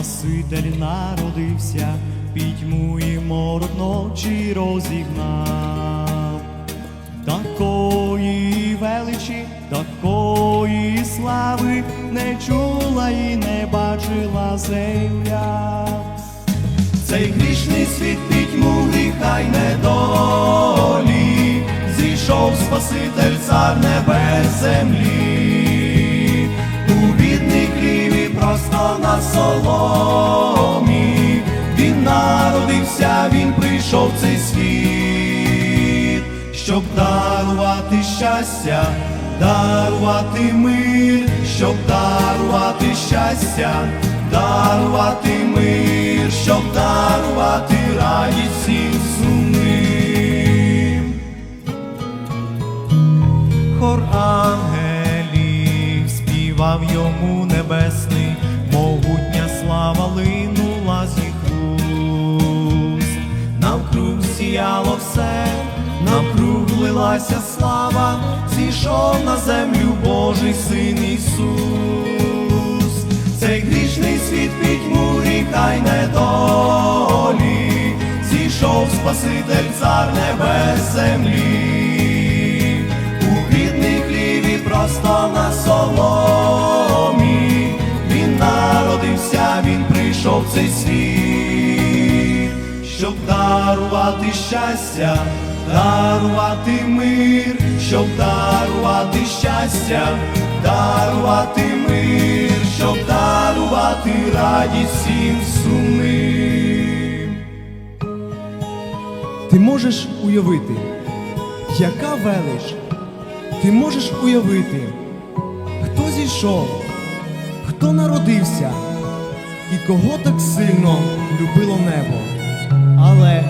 Спаситель народився, пітьму і морок ночі розігнав. Такої величі, такої слави не чула і не бачила земля. Цей грішний світ пітьму гріха й недолі, зійшов Спаситель цар небес землі, на соломі, він народився, він прийшов в цей світ, щоб дарувати щастя, дарувати мир, щоб дарувати щастя, дарувати мир, щоб дарувати радість всім сумним. Хор ангелів співав йому небесний, навкруг лилася слава, зійшов на землю Божий син Ісус. Цей грішний світ пітьму гріха й недолі, зійшов Спаситель цар небес землі, у бідний хліві просто на соломі, він народився, він прийшов в цей світ, щоб дарувати щастя, дарувати мир, щоб дарувати щастя, дарувати мир, щоб дарувати радість всім сумним. Ти можеш уявити, яка велич? Ти можеш уявити, хто зійшов, хто народився і кого так сильно любило небо, але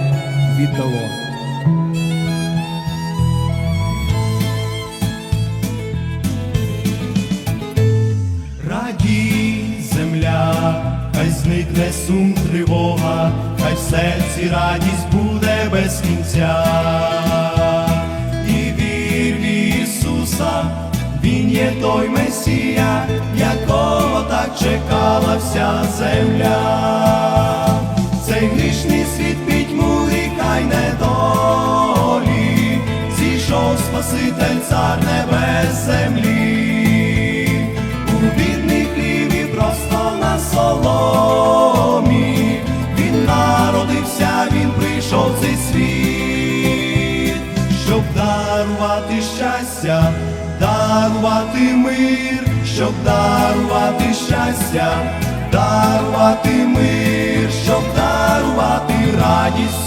віддало. Хай зникне сум тривога, хай в серці радість буде без кінця. І вір в Ісуса, Він є той Месія, якого так чекала вся земля. Спаситель цар небес землі, у бідний хліві просто на соломі, він народився, він прийшов цей світ, щоб дарувати щастя, дарувати мир, щоб дарувати щастя, дарувати мир, щоб дарувати радість